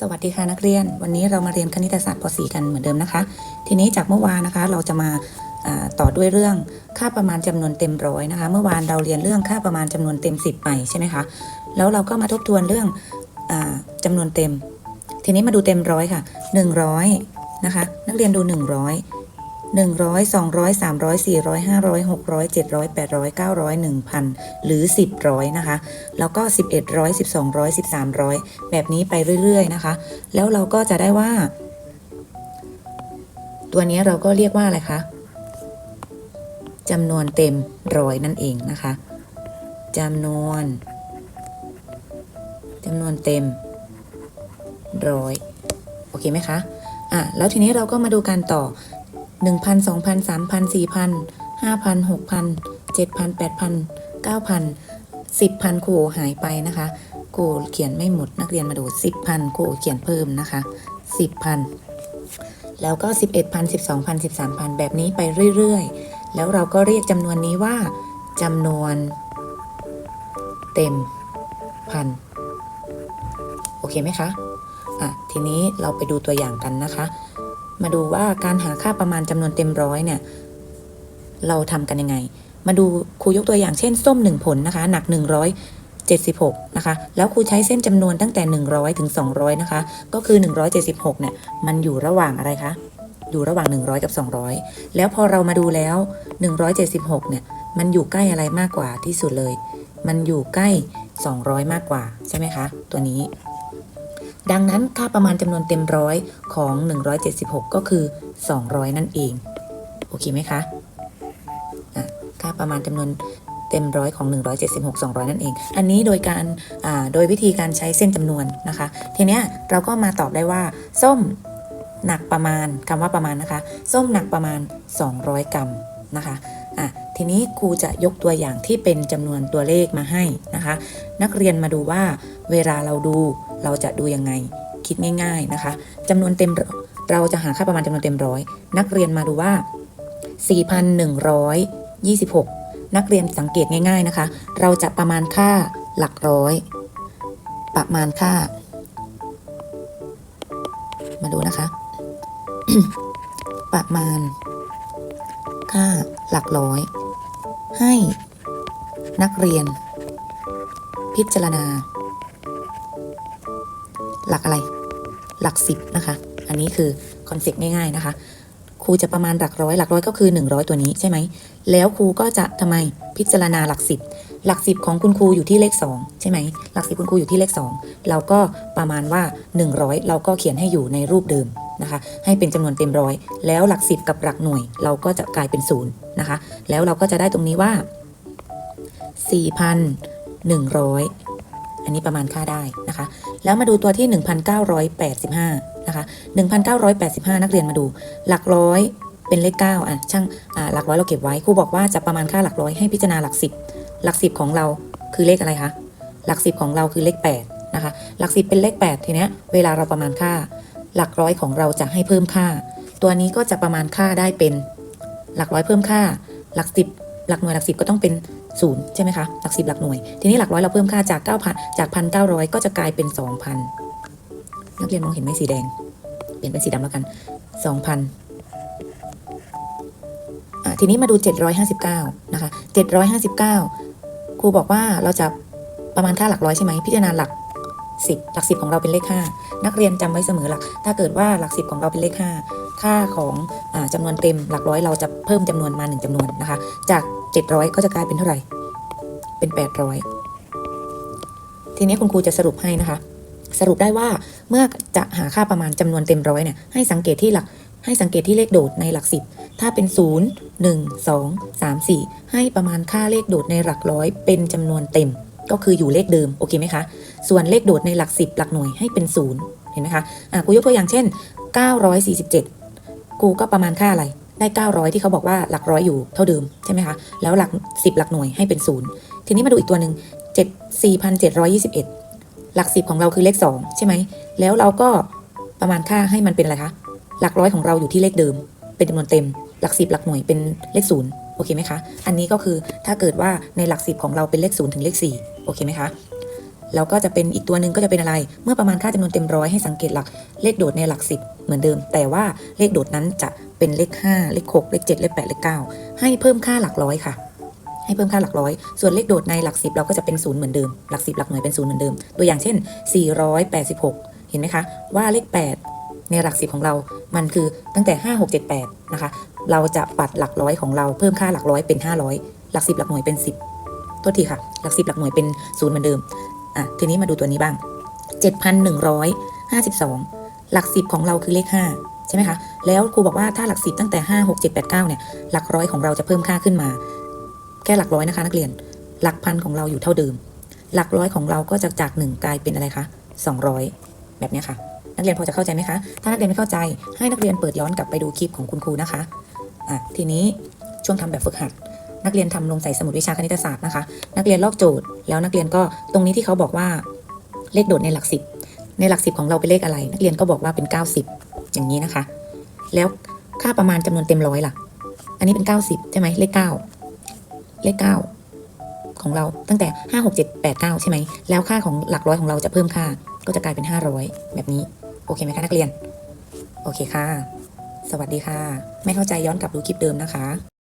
สวัสดีค่ะนักเรียน วันนี้เรามาเรียนคณิตศาสตร์ป .4 กันเหมือนเดิมนะคะ ทีนี้จากเมื่อวานนะคะเราจะมาต่อด้วยเรื่องค่าประมาณจำนวนเต็มร้อยนะคะ เมื่อวานเราเรียนเรื่องค่าประมาณจำนวนเต็ม 10 ไปใช่ไหมคะแล้วเราก็มาทบทวนเรื่องอาจำนวนเต็ม ทีนี้มาดูเต็มร้อยค่ะ 100นะคะ นักเรียนดู 100 100 200 300 400 500 600 700 800 900 1000 หรือ 10ร้อยนะคะ แล้วก็ 11ร้อย12ร้อย13ร้อยแบบนี้ไปเรื่อยๆนะคะ แล้วเราก็จะได้ว่า ตัวนี้เราก็เรียกว่าอะไรคะจำนวนเต็มร้อยนั่นเองนะคะจำนวนจำนวนเต็มร้อยโอเคไหมคะอะแล้วทีนี้เราก็มาดูการต่อ 1,000 2,000 3,000 4,000 5,000 6,000 7,000 8,000 9,000 10,000ครูหายไปนะคะครูเขียนไม่หมดนักเรียนมาดู 10,000ครูเขียนเพิ่มนะคะ 10,000 แล้วก็ 11,000 12,000 13,000 แบบนี้ไปเรื่อยๆ แล้วเราก็เรียกจำนวนนี้ว่าจำนวน เต็มพันโอเคไหมคะอะทีนี้เราไปดูตัวอย่างกันนะคะ มาดูว่าการหาค่าประมาณจำนวนเต็มร้อยเนี่ย เราทำกันยังไง มาดูครูยกตัวอย่างเช่น ส้ม1ผลนะคะ หนัก176นะคะ แล้วครูใช้เส้นจำนวนตั้งแต่100ถึง200นะคะ ก็คือ176เนี่ย มันอยู่ระหว่างอะไรคะ อยู่ระหว่าง 100 กับ 200 แล้วพอเรามาดูแล้ว 176 เนี่ย มันอยู่ใกล้อะไรมากกว่าที่สุดเลย มันอยู่ใกล้ 200 มากกว่าใช่ไหมคะ ตัวนี้ ดังนั้นค่าประมาณจำนวนเต็มร้อยของ 176 ก็คือ 200 นั่นเอง โอเคไหมคะค่าประมาณจำนวนเต็มร้อยของ 176 200 นั่นเอง อันนี้โดยการโดยวิธีการใช้เส้นจำนวนนะคะ ทีเนี้ยเราก็มาตอบได้ว่า ส้มหนักประมาณคำว่าประมาณนะคะ ส้มหนักประมาณ 200 กรัมนะคะอะทีนี้ครูจะยกตัวอย่างที่เป็นจำนวนตัวเลขมาให้นะคะ นักเรียนมาดูว่าเวลาเราดู เราจะดูยังไงคิดง่าย ๆนะคะจำนวนเต็มเราจะหาค่าประมาณจำนวนเต็มร้อยนักเรียนมาดูว่า 4,126 นักเรียนสังเกตง่าย ๆนะคะ เราจะประมาณค่าหลักร้อย ประมาณค่า มาดูนะคะ ประมาณ ค่าหลักร้อย ให้ นักเรียน พิจารณา หลักอะไร หลักสิบนะคะ อันนี้คือคอนเซ็ปต์ง่ายๆนะคะ ครูจะประมาณหลักร้อย หลักร้อยก็คือ 100 ตัวนี้ใช่ไหม แล้วครูก็จะทำไมพิจารณาหลักสิบหลักสิบของคุณครูอยู่ที่เลข 2 ใช่ไหม หลักสิบคุณครูอยู่ที่เลข 2 เราก็ประมาณว่า 100 เราก็เขียนให้อยู่ในรูปเดิมนะคะ ให้เป็นจำนวนเต็มร้อย แล้วหลักสิบกับหลักหน่วย เราก็จะกลายเป็นศูนย์นะคะ แล้วเราก็จะได้ตรงนี้ว่า 4,100 อันนี้ประมาณค่าได้นะคะ แล้วมาดูตัวที่ 1,985 นะคะ 1,985 นักเรียนมาดู หลักร้อยเป็นเลข 9 อะ ช่างหลักร้อยเราเก็บไว้ ครูบอกว่าจะประมาณค่าหลักร้อยให้พิจารณาหลัก 10 หลัก 10 ของเราคือเลขอะไรคะ หลัก 10 ของเราคือเลข 8 นะคะ หลัก 10 เป็นเลข 8 ทีเนี้ย เวลาเราประมาณค่า หลักร้อยของเราจะให้เพิ่มค่า ตัวนี้ก็จะประมาณค่าได้เป็น หลักร้อยเพิ่มค่า หลัก 10 หลักหน่วยหลัก 10 ก็ต้องเป็น ศูนย์ใช่ไหมคะ หลักสิบหลักหน่วย ทีนี้หลักร้อยเราเพิ่มค่าจาก 9,000 จาก 1,900 ก็จะกลายเป็น 2,000 นักเรียนมองเห็นไหมสีแดง เปลี่ยนเป็นสีดำแล้วกัน 2,000อะทีนี้มาดู 759 นะคะ 759 ครูบอกว่าเราจะประมาณค่าหลักร้อยใช่ไหมพิจารณาหลัก10หลัก10 ของเราเป็นเลข 5 นักเรียนจำไว้เสมอหลัก ถ้าเกิดว่าหลัก 10 ของเราเป็นเลข 5 ค่าของอาจำนวนเต็มหลักร้อยเราจะเพิ่มจำนวนมา 1จำนวนนะคะ จาก 700 ก็จะกลายเป็นเท่าไหร่ เป็น 800 ทีนี้คุณครูจะสรุปให้นะคะ สรุปได้ว่าเมื่อจะหาค่าประมาณจำนวนเต็มร้อยเนี่ยให้สังเกตที่หลักให้สังเกตที่เลขโดดในหลักสิบถ้าเป็น 0 1 2 3 4 ให้ประมาณค่าเลขโดดในหลักร้อย เป็นจำนวนเต็ม ก็คืออยู่เลขเดิม โอเคไหมคะ ส่วนเลขโดดในหลักสิบหลักหน่วยให้เป็นศูนย์เห็นไหมคะ อะครูยกตัวอย่างเช่น 947 ครูก็ประมาณค่าอะไร ได้ 900 ที่เขาบอกว่าหลักร้อยอยู่เท่าเดิมใช่ไหมคะ แล้วหลัก 10 หลักหน่วยให้เป็นศูนย์ทีนี้มาดูอีกตัวหนึ่ง7 4,721 หลัก 10 ของเราคือเลข 2 ใช่ไหม แล้วเราก็ประมาณค่าให้มันเป็นอะไรคะ หลักร้อยของเราอยู่ที่เลขเดิม เป็นจำนวนเต็ม หลัก 10 หลักหน่วยเป็นเลขศูนย์โอเคไหมคะ อันนี้ก็คือถ้าเกิดว่าในหลัก 10 ของเราเป็นเลข0ถึงเลข4โอเคไหมคะ แล้วก็จะเป็นอีกตัวหนึ่งก็จะเป็นอะไร เมื่อประมาณค่าจำนวนเต็มร้อยให้สังเกตหลักเลขโดดในหลักสิบเหมือนเดิม แต่ว่าเลขโดดนั้นจะเป็นเลข 5 เลข 6 เลข 7 เลข 8 เลข 9 ให้เพิ่มค่าหลักร้อยค่ะ ให้เพิ่มค่าหลักร้อย ส่วนเลขโดดในหลักสิบเราก็จะเป็นศูนย์เหมือนเดิม หลักสิบหลักหน่วยเป็นศูนย์เหมือนเดิม ตัวอย่างเช่น 486 เห็นไหมคะ ว่าเลข 8 ในหลักสิบของเรา มันคือตั้งแต่ 5 6 7 8 นะคะ เราจะปัดหลักร้อยของเราเพิ่มค่าหลักร้อยเป็น 500 หลักสิบหลักหน่วยเป็น 10 โทษทีค่ะ หลักสิบหลักหน่วยเป็นศูนย์เหมือนเดิม อะทีนี้มาดูตัวนี้บ้าง 7,152 หลักสิบของเราคือเลข 5 ใช่ไหมคะ แล้วครูบอกว่าถ้าหลักสิบตั้งแต่ 5 6 7 8 9 เนี่ย หลักร้อยของเราจะเพิ่มค่าขึ้นมา แค่หลักร้อยนะคะนักเรียน หลักพันของเราอยู่เท่าเดิม หลักร้อยของเราก็จะจาก 1 กลายเป็นอะไรคะ 200 แบบนี้ค่ะ นักเรียนพอจะเข้าใจไหมคะ ถ้านักเรียนไม่เข้าใจให้นักเรียนเปิดย้อนกลับไปดูคลิปของคุณครูนะคะอะทีนี้ช่วงทำแบบฝึกหัด นักเรียนทำลงใส่สมุดวิชาคณิตศาสตร์นะคะ นักเรียนลอกโจทย์ แล้วนักเรียนก็ตรงนี้ที่เขาบอกว่าเลขโดดในหลักสิบในหลักสิบของเราเป็นเลขอะไร นักเรียนก็บอกว่าเป็น 90 อย่างนี้นะคะ แล้วค่าประมาณจำนวนเต็มร้อยล่ะ อันนี้เป็น 90 ใช่ไหมเลข 9 เลข 9 ของเราตั้งแต่ 5 6 7 8 9 ใช่ไหม แล้วค่าของหลักร้อยของเราจะเพิ่มค่า ก็จะกลายเป็น 500 แบบนี้ โอเคไหมคะนักเรียน โอเคค่ะ สวัสดีค่ะ ไม่เข้าใจย้อนกลับดูคลิปเดิมนะคะ